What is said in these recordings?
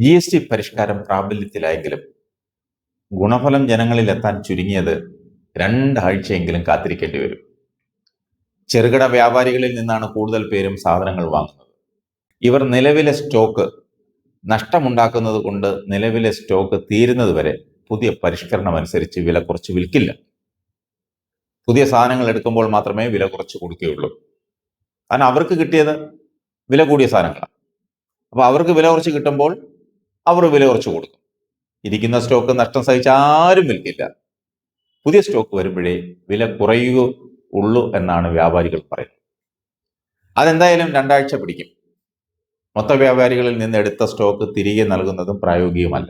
G S T പരിഷ്കാരം പ്രാബല്യത്തിലായെങ്കിലും ഗുണഫലം ജനങ്ങളിൽ എത്താൻ ചുരുങ്ങിയത് രണ്ടാഴ്ചയെങ്കിലും കാത്തിരിക്കേണ്ടി വരും. ചെറുകിട വ്യാപാരികളിൽ നിന്നാണ് കൂടുതൽ പേരും സാധനങ്ങൾ വാങ്ങുന്നത്. ഇവർ നിലവിലെ സ്റ്റോക്ക് നഷ്ടമുണ്ടാക്കുന്നത് കൊണ്ട് നിലവിലെ സ്റ്റോക്ക് തീരുന്നത് വരെ പുതിയ പരിഷ്കരണം അനുസരിച്ച് വില കുറച്ച് വിൽക്കില്ല. പുതിയ സാധനങ്ങൾ എടുക്കുമ്പോൾ മാത്രമേ വില കുറച്ച് കൊടുക്കുകയുള്ളൂ. കാരണം അവർക്ക് കിട്ടിയത് വില കൂടിയ സാധനങ്ങളാണ്. അപ്പോൾ അവർക്ക് വില കുറച്ച് കിട്ടുമ്പോൾ അവർ വില കുറച്ച് കൊടുക്കും. ഇരിക്കുന്ന സ്റ്റോക്ക് നഷ്ടം സഹിച്ച് ആരും വിൽക്കില്ല. പുതിയ സ്റ്റോക്ക് വരുമ്പോഴേ വില കുറയുക ഉള്ളൂ എന്നാണ് വ്യാപാരികൾ പറയുന്നത്. അതെന്തായാലും രണ്ടാഴ്ച പിടിക്കും. മൊത്ത വ്യാപാരികളിൽ നിന്ന് എടുത്ത സ്റ്റോക്ക് തിരികെ നൽകുന്നതും പ്രായോഗികമല്ല.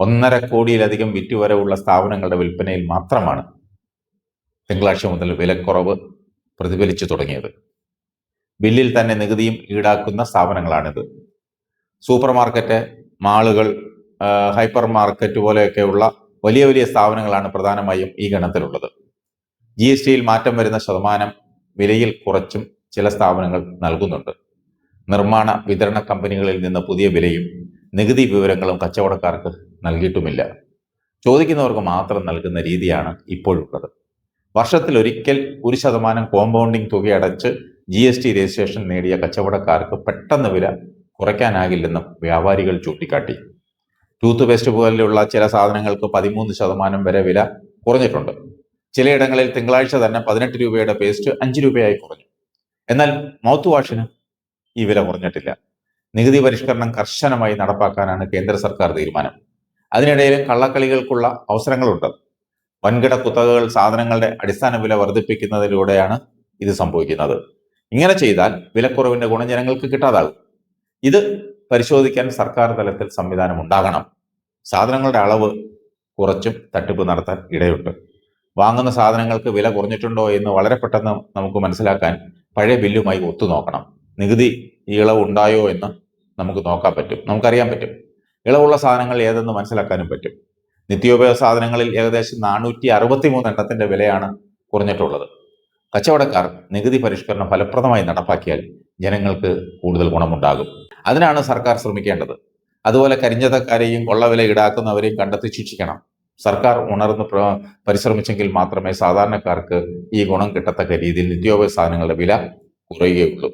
ഒന്നര കോടിയിലധികം വിറ്റുവരവുള്ള സ്ഥാപനങ്ങളുടെ വിൽപ്പനയിൽ മാത്രമാണ് തിങ്കളാഴ്ച മുതൽ വിലക്കുറവ് പ്രതിഫലിച്ചു തുടങ്ങിയത്. ബില്ലിൽ തന്നെ നികുതിയും ഈടാക്കുന്ന സ്ഥാപനങ്ങളാണിത്. സൂപ്പർ മാർക്കറ്റ് മാളുകൾ ഹൈപ്പർ മാർക്കറ്റ് പോലെയൊക്കെയുള്ള വലിയ വലിയ സ്ഥാപനങ്ങളാണ് പ്രധാനമായും ഈ ഗണത്തിലുള്ളത്. ജി എസ് ടിയിൽ മാറ്റം വരുന്ന ശതമാനം വിലയിൽ കുറച്ചും ചില സ്ഥാപനങ്ങൾ നൽകുന്നുണ്ട്. നിർമ്മാണ വിതരണ കമ്പനികളിൽ നിന്ന് പുതിയ വിലയും നികുതി വിവരങ്ങളും കച്ചവടക്കാർക്ക് നൽകിയിട്ടുമില്ല. ചോദിക്കുന്നവർക്ക് മാത്രം നൽകുന്ന രീതിയാണ് ഇപ്പോഴുള്ളത്. വർഷത്തിൽ ഒരിക്കൽ ഒരു ശതമാനം കോമ്പൗണ്ടിംഗ് തുകയടച്ച് ജി എസ് ടി രജിസ്ട്രേഷൻ നേടിയ കച്ചവടക്കാർക്ക് പെട്ടെന്ന് വില കുറയ്ക്കാനാകില്ലെന്നും വ്യാപാരികൾ ചൂണ്ടിക്കാട്ടി. ടൂത്ത് പേസ്റ്റ് പോലെയുള്ള ചില സാധനങ്ങൾക്ക് പതിമൂന്ന് ശതമാനം വരെ വില കുറഞ്ഞിട്ടുണ്ട്. ചിലയിടങ്ങളിൽ തിങ്കളാഴ്ച തന്നെ പതിനെട്ട് രൂപയുടെ പേസ്റ്റ് അഞ്ച് രൂപയായി കുറഞ്ഞു. എന്നാൽ മൗത്ത് വാഷിന് ഈ വില കുറഞ്ഞിട്ടില്ല. നികുതി പരിഷ്കരണം കർശനമായി നടപ്പാക്കാനാണ് കേന്ദ്ര സർക്കാർ തീരുമാനം. അതിനിടയിൽ കള്ളക്കളികൾക്കുള്ള അവസരങ്ങളുണ്ട്. വൻകിട കുത്തകകൾ സാധനങ്ങളുടെ അടിസ്ഥാന വില വർദ്ധിപ്പിക്കുന്നതിലൂടെയാണ് ഇത് സംഭവിക്കുന്നത്. ഇങ്ങനെ ചെയ്താൽ വിലക്കുറവിന്റെ ഗുണം ജനങ്ങൾക്ക് കിട്ടാതാകും. ഇത് പരിശോധിക്കാൻ സർക്കാർ തലത്തിൽ സംവിധാനം ഉണ്ടാകണം. സാധനങ്ങളുടെ അളവ് കുറച്ചും തട്ടിപ്പ് നടത്താൻ ഇടയുണ്ട്. വാങ്ങുന്ന സാധനങ്ങൾക്ക് വില കുറഞ്ഞിട്ടുണ്ടോ എന്ന് വളരെ പെട്ടെന്ന് നമുക്ക് മനസ്സിലാക്കാൻ പഴയ ബില്ലുമായി ഒത്തുനോക്കണം നികുതി ഇളവ് ഉണ്ടായോ എന്ന് നമുക്ക് നോക്കാൻ പറ്റും. നമുക്കറിയാൻ പറ്റും. ഇളവുള്ള സാധനങ്ങൾ ഏതെന്ന് മനസ്സിലാക്കാനും പറ്റും. നിത്യോപയോഗ സാധനങ്ങളിൽ ഏകദേശം നാനൂറ്റി അറുപത്തി മൂന്ന് എണ്ണത്തിന്റെ വിലയാണ് കുറഞ്ഞിട്ടുള്ളത്. കച്ചവടക്കാർ നികുതി പരിഷ്കരണം ഫലപ്രദമായി നടപ്പാക്കിയാൽ ജനങ്ങൾക്ക് കൂടുതൽ ഗുണമുണ്ടാകും. അതിനാണ് സർക്കാർ ശ്രമിക്കേണ്ടത്. അതുപോലെ കരിഞ്ഞതക്കാരെയും കൊള്ളവില ഈടാക്കുന്നവരെയും കണ്ടെത്തി ശിക്ഷിക്കണം. സർക്കാർ ഉണർന്ന് പരിശ്രമിച്ചെങ്കിൽ മാത്രമേ സാധാരണക്കാർക്ക് ഈ ഗുണം കിട്ടത്തക്ക രീതിയിൽ നിത്യോപയോഗ സാധനങ്ങളുടെ വില കുറയുകയുള്ളൂ.